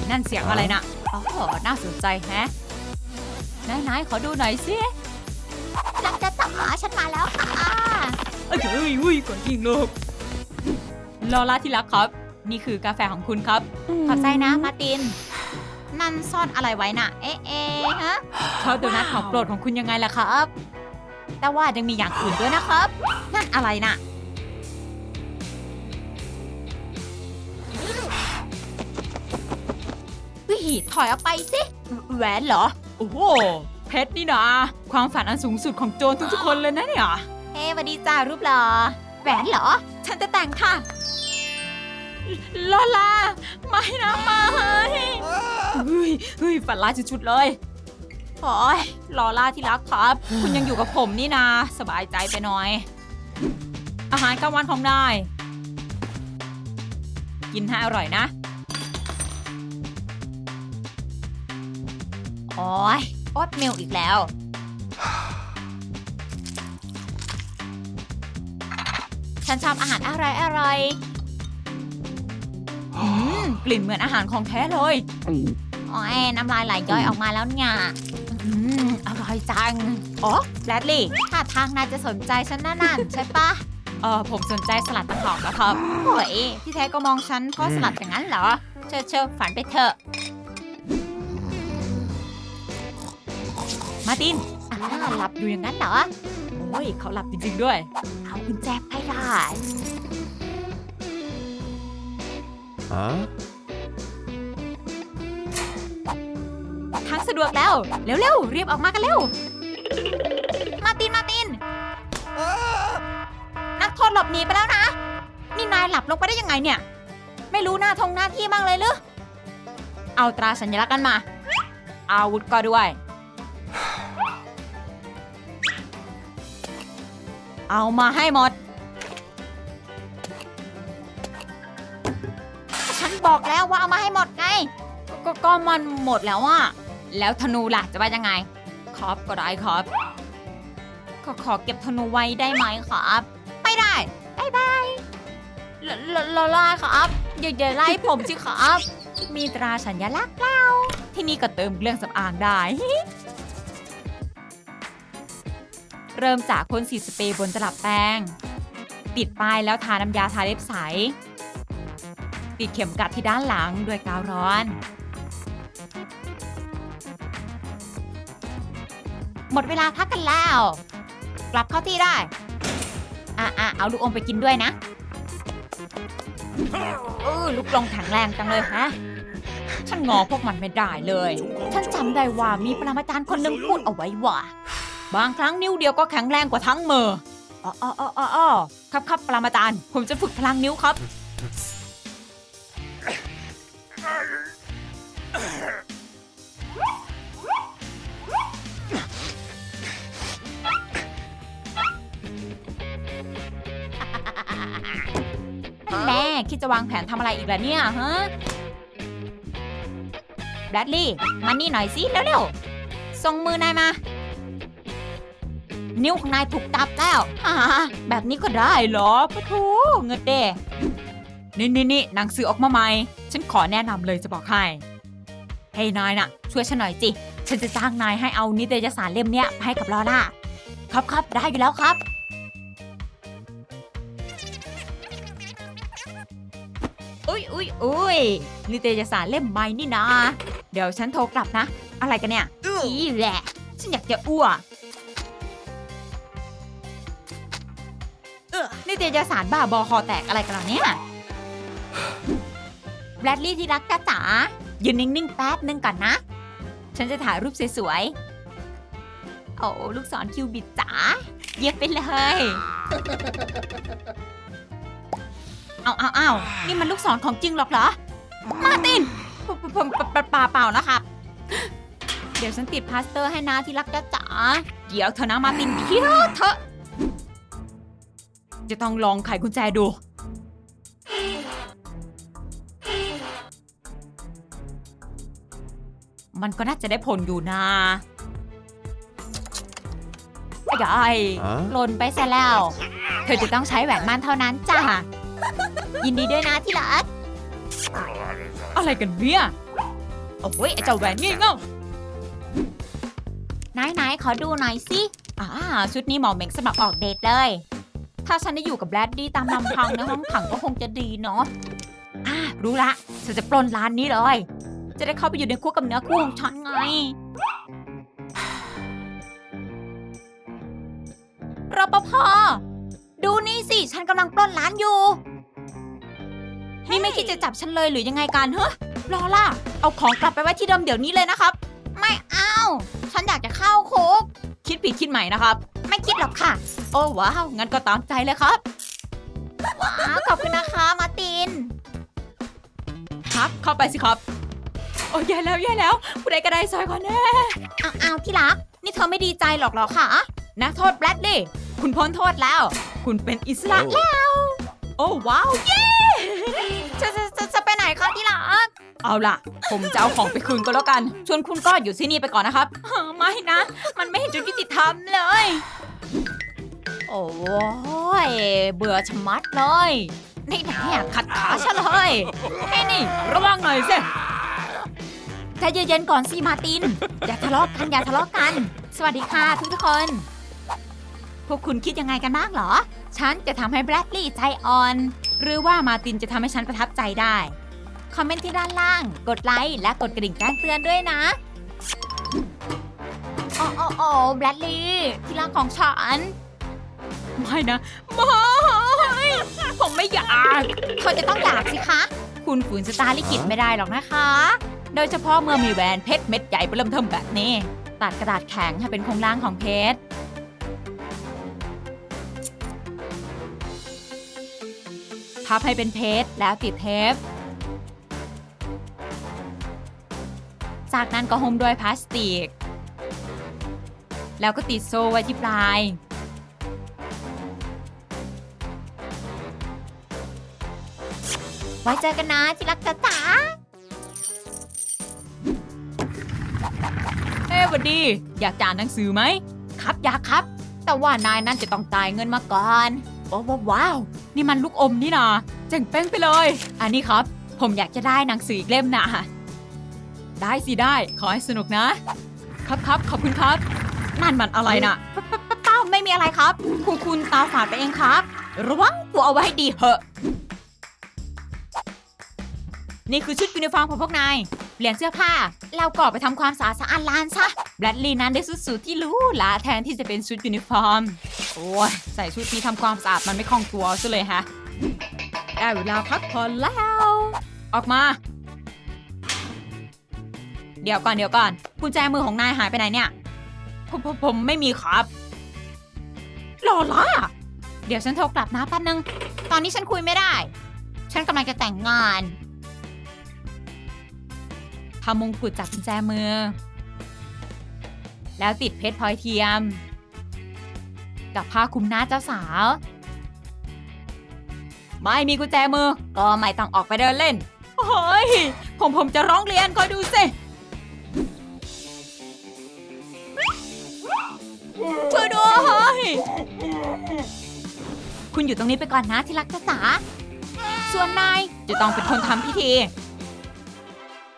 ยนั่นเสียงอะไรนะอ๋อน่าสนใจแฮะไหนๆขอดูหน่อยสิลักจะจ๋าฉันมาแล้วค่ะเอ้ยเฮ้ยอุ้ยก่อนยิงลูกลอล่าที่รักครับ นี่คือกาแฟของคุณครับ ขอบใจนะมาร์ติน นั่นซ่อนอะไรไว้น่ะ เอ๊ะเอ๊ะฮะชอบโดนัทของโปรดของคุณยังไงล่ะครับ แต่ว่ายังมีอย่างอื่นด้วยนะครับ นั่นอะไรน่ะ วิถอยออกไปสิ แหวนเหรอ โอ้โห เพชรนี่นะ ความฝันอันสูงสุดของโจรทุกๆคนเลยนะเนี่ย เฮ้สวัสดีจ้ารูปหล่อแหวนเหรอ ฉันจะแต่งค่ะ ลอล่าไม่นะไม่เฮ้ยเฮ้ยฝันร้ายชุดๆเลยโอ้ยลอล่าที่รักครับ คุณยังอยู่กับผมนี่นา สบายใจไปหน่อย อาหารกลางวันของนาย กินให้อร่อยนะ อ้ยโอ๊ตมิลอีกแล้ว ฉันชอบอาหารอร่อยอร่อยอืมกลิ่นเหมือนอาหารของแท้เลยโอ้ยน้ำลายไหลย้อยออกมาแล้วเนี่ยอืมอร่อยจัง อ๋อแบดลี่ถ้าทางนายจะสนใจฉันนั่นน่ะใช่ปะเออผมสนใจสลัดตะขอบแล้วครับโอ้ยที่แท้ก็มองฉันเพราะสลัดอย่างนั้นเหรอ เชิญเชิญฝันไปเถอะ มาร์ตินอ่าหลับอยู่อย่างนั้นเหรอโอ้ยเขาหลับจริงๆด้วย เอากุญแจไปได้ Huh? ทางสะดวกแล้ว เร็วๆรีบออกมากันเร็ว มาร์ตินมาร์ติน นักโทษหลบหนีไปแล้วนะ นี่นายหลับลงไปได้ยังไงเนี่ย ไม่รู้หน้าทงหน้าที่บ้างเลยหรือเอาตราสัญลักษณ์กันมา อาวุธก็ด้วย เอามาให้หมด ฉันบอกแล้วว่าเอามาให้หมดไงก็ก็มันหมดแล้วอะแล้วธนูล่ะจะว่ายังไง ครับก็ได้ครับก็ขอเก็บธนูไว้ได้ไหมครับ ไม่ได้บายบายลลลลาครับอย่าอย่าไล่ผมสิครับ มีตราสัญลักษณ์แล้วที่นี่ก็เติมเครื่องสำอางได้ เริ่มจากพ่นสีสเปรย์บนตลับแป้ง ติดป้ายแล้วทาน้ำยาทาเล็บใส ติดเข็มกัดที่ด้านหลังด้วยกาวร้อน หมดเวลาพักกันแล้ว กลับเข้าที่ได้ อะอะเอาลูกอมไปกินด้วยนะเออลูกลงแข็งแรงจังเลยฮะฉันงอพวกมันไม่ได้เลย ฉันจำได้ว่ามีปรมาจารย์คนหนึ่งพูดเอาไว้ว่า บางครั้งนิ้วเดียวก็แข็งแรงกว่าทั้งมืออ๋ออ๋ออ๋อออครับครับปรามาจารย์ ผมจะฝึกพลังนิ้วครับ แม่คิดจะวางแผนทำอะไรอีกล่ะเนี่ยฮะแบดลี่ มานี่หน่อยสิเร็วๆส่งมือนายมา นิ้วของนายถูกจับแล้วฮ่าแบบนี้ก็ได้เหรอปะทูเงินเด้นี่นี่นี่หนังสือออกมาใหม่ ฉันขอแนะนำเลยจะบอกให้เฮ้ยนายน่ะ ช่วยฉันหน่อยจิ ฉันจะจ้างนายให้เอานิตยสารเล่มเนี้ยไปให้กับลอล่า ครับครับได้อยู่แล้วครับ อุ้ยอุ้ยอุ้ยนิตยสารเล่มใหม่นี่นะ เดี๋ยวฉันโทรกลับนะ อะไรกันเนี่ย อีแหละ ฉันอยากจะอ้วก นิตยสารบ้าบอคอแตกอะไรกันล่ะเนี่ยแบรดลี่ที่รักจ้าจ๋ายืนนิ่งๆแป๊บนึงก่อนนะ ฉันจะถ่ายรูปสวยๆ โอ้ลูกศรคิวบิดจ๋าเย็บไปเลย เอาเอาเอานี่มันลูกศรของจริงหรอกเหรอ มาติน ผมเปล่าเปล่านะครับ เดี๋ยวฉันติดพลาสเตอร์ให้นะที่รักจ้าจ๋า เดี๋ยวเธอนะมาตินเดี๋ยวเธอ จะต้องลองไขกุญแจดู มันก็น่าจะได้ผลอยู่นะไอ้ยายฮะหล่นไปซะแล้ว เธอจะต้องใช้แหวนมั่นเท่านั้นจ้ะ ยินดีด้วยนะที่รัก อะไรกันเนี่ยโอ้ยไอ้เจ้าแหวนงี่เง่าไหนไหนๆขอดูหน่อยสิ อ่าชุดนี้เหมาะเหม่งสำหรับออกเดทเลย ถ้าฉันได้อยู่กับแบรดดี้ตามลำพังในห้องขังก็คงจะดีเนาะอ่ารู้ละฉันจะปล้นร้านนี้เลย จะได้เข้าไปอยู่ในคุกกับเนื้อคู่ของฉันไง รปภ ดูนี่สิ ฉันกำลังปล้นร้านอยู่ นี่ไม่คิดจะจับฉันเลยหรือยังไงกันเฮ้ลอล่าเอาของกลับไปไว้ที่เดิมเดี๋ยวนี้เลยนะครับ ไม่เอา ฉันอยากจะเข้าคุก คิดผิดคิดใหม่นะครับ ไม่คิดหรอกค่ะ โอ้ว้าว งั้นก็ตามใจเลยครับ ว้าวขอบคุณนะคะมาร์ติน ครับ เข้าไปสิครับ โอ้ยแย่แล้วแย่แล้ว ผู้ใดก็ได้ซอยก่อนแน่เอาเอาที่รัก นี่เธอไม่ดีใจหรอกเหรอคะนักโทษแบรดลีย์คุณพ้นโทษแล้ว คุณเป็นอิสระ Oh. แล้ว โอ้ว้าว เย้จะจะจะจะไปไหนคะที่รัก เอาล่ะ ผมจะเอาของไปคืนก็แล้วกัน ชวนคุณก็อยู่ที่นี่ไปก่อนนะครับเฮ้อไม่นะ มันไม่เห็นจะยุติธรรมเลย โอ้ยเบื่อชะมัดเลย นี่ไหนอะขัดขาฉันเลยให้นี่ ระวังหน่อยสิใจเย็นๆก่อนสิมาติน อย่าทะเลาะกันอย่าทะเลาะกัน สวัสดีค่ะทุกทุกคน พวกคุณคิดยังไงกันบ้างเหรอ ฉันจะทำให้แบรดลีย์ใจอ่อน หรือว่ามาตินจะทำให้ฉันประทับใจได้ คอมเมนต์ที่ด้านล่าง กดไลค์และกดกระดิ่งแจ้งเตือนด้วยนะ โอ้โอ้โอ้แบรดลีย์ที่รักของฉัน ไม่นะ ไม่ผมไม่อยากเธอจะต้องอยากสิคะ คุณฝืนสตาร์ลิขิตไม่ได้หรอกนะคะ โดยเฉพาะเมื่อมีแหวนเพชรเม็ดใหญ่เริ่มเทิมแบบนี้ ตัดกระดาษแข็งให้เป็นโครงร่างของเพชรพับให้เป็นเพชรแล้วติดเทป จากนั้นก็หุ้มด้วยพลาสติก แล้วก็ติดโซ่ไว้ที่ปลาย ไว้เจอกันนะที่รักจ๋าจ๋าเอ้วัดดี อยากจ่ายหนังสือไหม ครับอยากครับ แต่ว่านายนั่นจะต้องจ่ายเงินมาก่อนว้าวว้าวาวนี่มันลูกอมนี่นาเจ๋งเป้งไปเลย อันนี้ครับ ผมอยากจะได้หนังสืออีกเล่มนะได้สิได้ ขอให้สนุกนะ ครับครับขอบคุณครับ นั่นมันอะไรนะเป้าไม่มีอะไรครับ คุณคุณตาฝาดไปเองครับ ระวังตัวเอาไว้ให้ดีเหอะ นี่คือชุดยูนิฟอร์มของพวกนาย เปลี่ยนเสื้อผ้า แล้วก็ไปทำความสะอาดสะอาดลานซะ แบรดลีย์นั้นได้ชุดสูทที่หรู้ลาแทนที่จะเป็นชุดยูนิฟอร์ม โอ้ยใส่ชุดนี้ทำความสะอาดมันไม่คล่องตัวซะเลยฮะ ได้เวลาพักผ่อนแล้ว ออกมา เดี๋ยวก่อนเดี๋ยวก่อนกุญแจมือของนายหายไปไหนเนี่ย ผมผมผมไม่มีครับลอล่าเดี๋ยวฉันโทรกลับนะแป๊บนึง ตอนนี้ฉันคุยไม่ได้ ฉันกำลังจะแต่งงานทำมงกุฎจากกุญแจมือ แล้วติดเพชรพลอยเทียม กับผ้าคลุมหน้าเจ้าสาว ไม่มีกุญแจมือ ก็ไม่ต้องออกไปเดินเล่น โอ้ย ผมผมจะร้องเรียนคอยดูสิ ช่วยด้วย คุณอยู่ตรงนี้ไปก่อนนะที่รักจ้าจ๋าส่วนนายจะต้องเป็นคนทำพิธี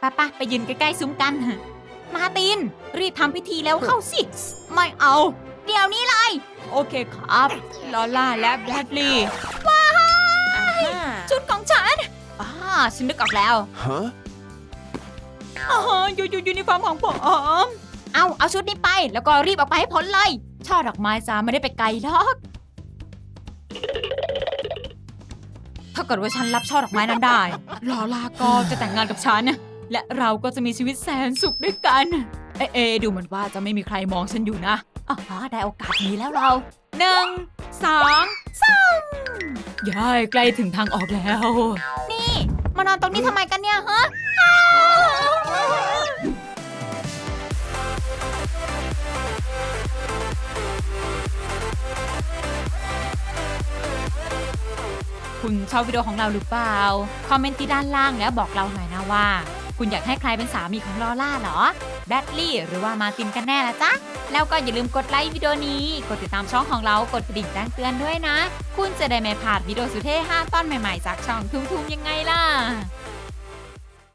ป้าป้าไปยืนใกล้ๆซุ้มกัน มาร์ติน รีบทำพิธีแล้วเข้าสิ ไม่เอา เดี๋ยวนี้เลย โอเคครับ ลอล่าและแบรดลีย์ว้ายชุดของฉันอ่าฉันนึกออกแล้ว Huh? อ๋อยูยูยูนิฟอร์มของผม เอาเอาชุดนี้ไป แล้วก็รีบออกไปให้พ้นเลย ช่อดอกไม้จ้าไม่ได้ไปไกลหรอก ถ้าเกิดว่าฉันรับช่อดอกไม้นั้นได้ ลอลาก็จะแต่งงานกับฉัน และเราก็จะมีชีวิตแสนสุขด้วยกัน เอะเอะดูเหมือนว่าจะไม่มีใครมองฉันอยู่นะอ๋อได้โอกาสนี้แล้วเราหนึ่งสองสามย้ายใกล้ถึงทางออกแล้ว นี่ มานอนตรงนี้ทำไมกันเนี่ยฮะ คุณชอบวิดีโอของเราหรือเปล่า คอมเมนต์ที่ด้านล่างแล้วบอกเราหน่อยนะว่า คุณอยากให้ใครเป็นสามีของลอล่าเหรอแบดลี่หรือว่ามาตินกันแน่ละจ๊ะ แล้วก็อย่าลืมกดไลค์วิดีโอนี้ กดติดตามช่องของเรา กดกระดิ่งแจ้งเตือนด้วยนะ คุณจะได้ไม่พลาดวิดีโอสุดเท่5ตอนใหม่ๆ จากช่องทุ่มๆยังไงล่ะ